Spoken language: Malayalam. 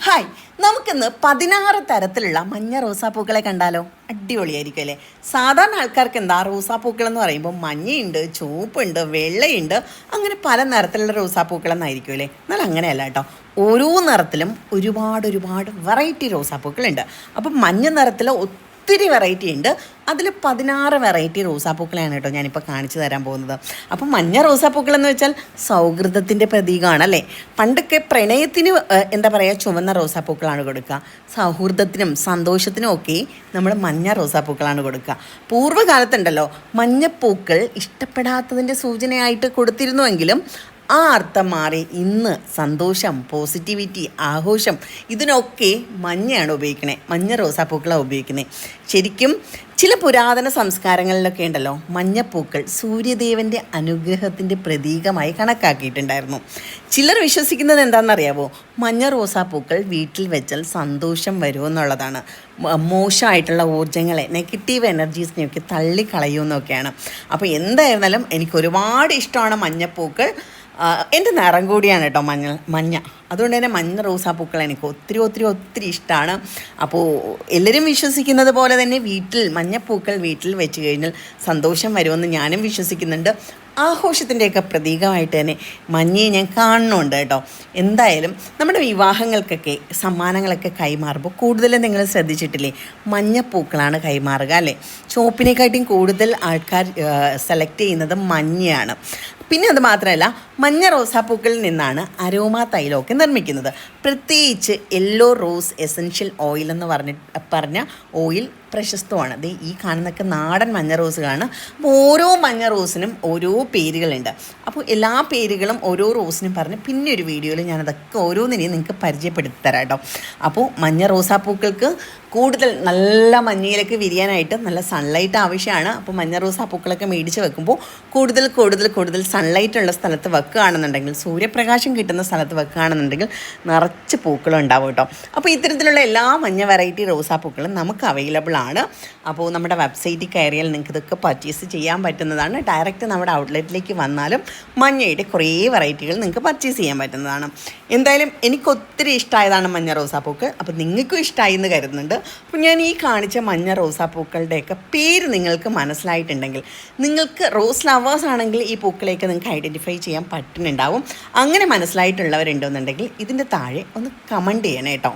ഹായ് നമുക്കിന്ന് പതിനാറ് തരത്തിലുള്ള മഞ്ഞ റോസാപ്പൂക്കളെ കണ്ടാലോ? അടിപൊളിയായിരിക്കും അല്ലേ? സാധാരണ ആൾക്കാർക്ക് എന്താ റോസാപ്പൂക്കൾ എന്ന് പറയുമ്പോൾ മഞ്ഞയുണ്ട് ചുവപ്പുണ്ട് വെള്ളയുണ്ട് അങ്ങനെ പല നിറത്തിലുള്ള റോസാപ്പൂക്കൾ എന്നായിരിക്കും അല്ലേ? എന്നാൽ അങ്ങനെയല്ല കേട്ടോ. ഓരോ നിറത്തിലും ഒരുപാട് ഒരുപാട് വെറൈറ്റി റോസാപ്പൂക്കളുണ്ട്. അപ്പം മഞ്ഞ നിറത്തിൽ ഒത്തിരി വെറൈറ്റി ഉണ്ട്. അതിൽ പതിനാറ് വെറൈറ്റി റോസാപ്പൂക്കളെയാണ് കേട്ടോ ഞാനിപ്പോൾ കാണിച്ചു തരാൻ പോകുന്നത്. അപ്പോൾ മഞ്ഞ റോസാപ്പൂക്കൾ എന്ന് വെച്ചാൽ സൗഹൃദത്തിന്റെ പ്രതീകമാണ് അല്ലേ? പണ്ടൊക്കെ പ്രണയത്തിന് എന്താ പറയുക ചുവന്ന റോസാപ്പൂക്കളാണ് കൊടുക്കുക. സൗഹൃദത്തിനും സന്തോഷത്തിനും ഒക്കെ നമ്മൾ മഞ്ഞ റോസാപ്പൂക്കളാണ് കൊടുക്കുക. പൂർവകാലത്തുണ്ടല്ലോ മഞ്ഞപ്പൂക്കൾ ഇഷ്ടപ്പെടാത്തതിന്റെ സൂചനയായിട്ട് കൊടുത്തിരുന്നുവെങ്കിലും ആ അർത്ഥം മാറി. ഇന്ന് സന്തോഷം പോസിറ്റിവിറ്റി ആഘോഷം ഇതിനൊക്കെ മഞ്ഞയാണ് ഉപയോഗിക്കണേ. മഞ്ഞ റോസാപ്പൂക്കളാണ് ഉപയോഗിക്കുന്നത് ശരിക്കും ചില പുരാതന സംസ്കാരങ്ങളിലൊക്കെ ഉണ്ടല്ലോ മഞ്ഞപ്പൂക്കൾ സൂര്യദേവന്റെ അനുഗ്രഹത്തിന്റെ പ്രതീകമായി കണക്കാക്കിയിട്ടുണ്ടായിരുന്നു. ചിലർ വിശ്വസിക്കുന്നത് എന്താണെന്നറിയാവോ? മഞ്ഞ റോസാപ്പൂക്കൾ വീട്ടിൽ വെച്ചാൽ സന്തോഷം വരുമെന്നുള്ളതാണ് മോശമായിട്ടുള്ള ഊർജങ്ങളെ നെഗറ്റീവ് എനർജീസിനെയൊക്കെ തള്ളിക്കളയുമെന്നൊക്കെയാണ്. അപ്പോൾ എന്തായിരുന്നാലും എനിക്ക് ഒരുപാട് ഇഷ്ടമാണ് മഞ്ഞപ്പൂക്കൾ. എന്റെ നിറം കൂടിയാണ് കേട്ടോ മഞ്ഞൾ മഞ്ഞ. അതുകൊണ്ട് തന്നെ മഞ്ഞ റോസാപ്പൂക്കൾ എനിക്ക് ഒത്തിരി ഒത്തിരി ഒത്തിരി ഇഷ്ടമാണ് അപ്പോൾ എല്ലാവരും വിശ്വസിക്കുന്നത് പോലെ തന്നെ വീട്ടിൽ മഞ്ഞപ്പൂക്കൾ വീട്ടിൽ വെച്ച് കഴിഞ്ഞാൽ സന്തോഷം വരുമെന്ന് ഞാനും വിശ്വസിക്കുന്നുണ്ട്. ആഘോഷത്തിന്റെയൊക്കെ പ്രതീകമായിട്ട് തന്നെ മഞ്ഞയെ ഞാൻ കാണുന്നുണ്ട് കേട്ടോ. എന്തായാലും നമ്മുടെ വിവാഹങ്ങൾക്കൊക്കെ സമ്മാനങ്ങളൊക്കെ കൈമാറുമ്പോൾ കൂടുതലും നിങ്ങൾ ശ്രദ്ധിച്ചിട്ടില്ലേ? മഞ്ഞപ്പൂക്കളാണ് കൈമാറുക അല്ലേ? ചുവപ്പിനെക്കാട്ടിയും കൂടുതൽ ആൾക്കാർ സെലക്ട് ചെയ്യുന്നത് മഞ്ഞയാണ്. പിന്നെ അത് മാത്രമല്ല മഞ്ഞ റോസാപ്പൂക്കളിൽ നിന്നാണ് അരോമ തൈലമൊക്കെ നിർമ്മിക്കുന്നത്. പ്രത്യേകിച്ച് യെല്ലോ റോസ് എസൻഷ്യൽ ഓയിൽ എന്ന് പറഞ്ഞ പറഞ്ഞ ഓയിൽ പ്രശസ്തമാണ്. ദേ ഈ കാണുന്നൊക്കെ നാടൻ മഞ്ഞ റോസുകളാണ്. അപ്പോൾ ഓരോ മഞ്ഞ റോസിനും ഓരോ പേരുകളുണ്ട്. അപ്പോൾ എല്ലാ പേരുകളും ഓരോ റോസിനും പറഞ്ഞ് പിന്നെ ഒരു വീഡിയോയിൽ ഞാനതൊക്കെ ഓരോന്നിനെയും നിങ്ങൾക്ക് പരിചയപ്പെടുത്തി തരാം കേട്ടോ. അപ്പോൾ മഞ്ഞ റോസാപ്പൂക്കൾക്ക് കൂടുതൽ നല്ല മഞ്ഞയിലേക്ക് വിരിയാനായിട്ട് നല്ല സൺലൈറ്റ് ആവശ്യമാണ്. അപ്പോൾ മഞ്ഞ റോസാപ്പൂക്കളൊക്കെ മേടിച്ച് വെക്കുമ്പോൾ കൂടുതൽ കൂടുതൽ കൂടുതൽ സൺലൈറ്റ് ഉള്ള സ്ഥലത്ത് വെക്കുകയാണെന്നുണ്ടെങ്കിൽ സൂര്യപ്രകാശം കിട്ടുന്ന സ്ഥലത്ത് വെക്കുകയാണെന്നുണ്ടെങ്കിൽ നിറച്ച് പൂക്കളും ഉണ്ടാവും കേട്ടോ. അപ്പോൾ ഇത്തരത്തിലുള്ള എല്ലാ മഞ്ഞ വെറൈറ്റി റോസാപ്പൂക്കളും നമുക്ക് അവൈലബിൾ ആണ്. അപ്പോൾ നമ്മുടെ വെബ്സൈറ്റിൽ കയറിയാൽ നിങ്ങൾക്ക് ഇതൊക്കെ പർച്ചേസ് ചെയ്യാൻ പറ്റുന്നതാണ്. ഡയറക്റ്റ് നമ്മുടെ ഔട്ട്ലെറ്റിലേക്ക് വന്നാലും മഞ്ഞയുടെ കുറേ വെറൈറ്റികൾ നിങ്ങൾക്ക് പർച്ചേസ് ചെയ്യാൻ പറ്റുന്നതാണ്. എന്തായാലും എനിക്ക് ഒത്തിരി ഇഷ്ടമായതാണ് മഞ്ഞ റോസാപ്പൂക്കൾ അപ്പോൾ നിങ്ങൾക്കും ഇഷ്ടമായി എന്ന് കരുതുന്നുണ്ട്. അപ്പോൾ ഞാൻ ഈ കാണിച്ച മഞ്ഞ റോസാപ്പൂക്കളുടെയൊക്കെ പേര് നിങ്ങൾക്ക് മനസ്സിലായിട്ടുണ്ടെങ്കിൽ നിങ്ങൾക്ക് റോസ് ലവേഴ്സ് ആണെങ്കിൽ ഈ പൂക്കളെയൊക്കെ നിങ്ങൾക്ക് ഐഡന്റിഫൈ ചെയ്യാൻ പറ്റുന്നുണ്ടാവും. അങ്ങനെ മനസ്സിലായിട്ടുള്ളവരുണ്ടോ എന്നുണ്ടെങ്കിൽ ഇതിന്റെ താഴെ ഒന്ന് കമന്റ് ചെയ്യണേ കേട്ടോ